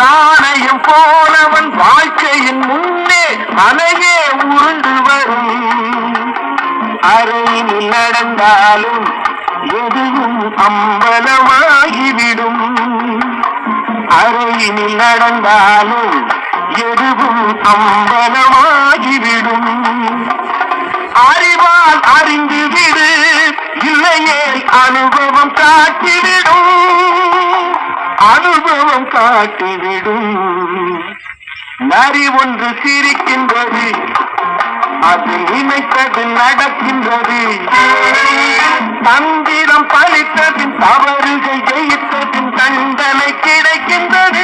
நாணயம் போனவன் வாழ்க்கையின் முன்னே அலையே உருண்டு வரும். அறையில் நடந்தாலும் எதுவும் அம்பலமாகிவிடும். அறையினில் நடந்தாலும் எதுவும் அம்பலமாகிவிடும். அறிவால் அறிந்து விடு இல்லையே அனுபவம் காட்டிவிடும். அனு காட்டிவிடும். நரி ஒன்று சிரிக்கின்றது அது நினைத்தது நடக்கின்றது. தங்க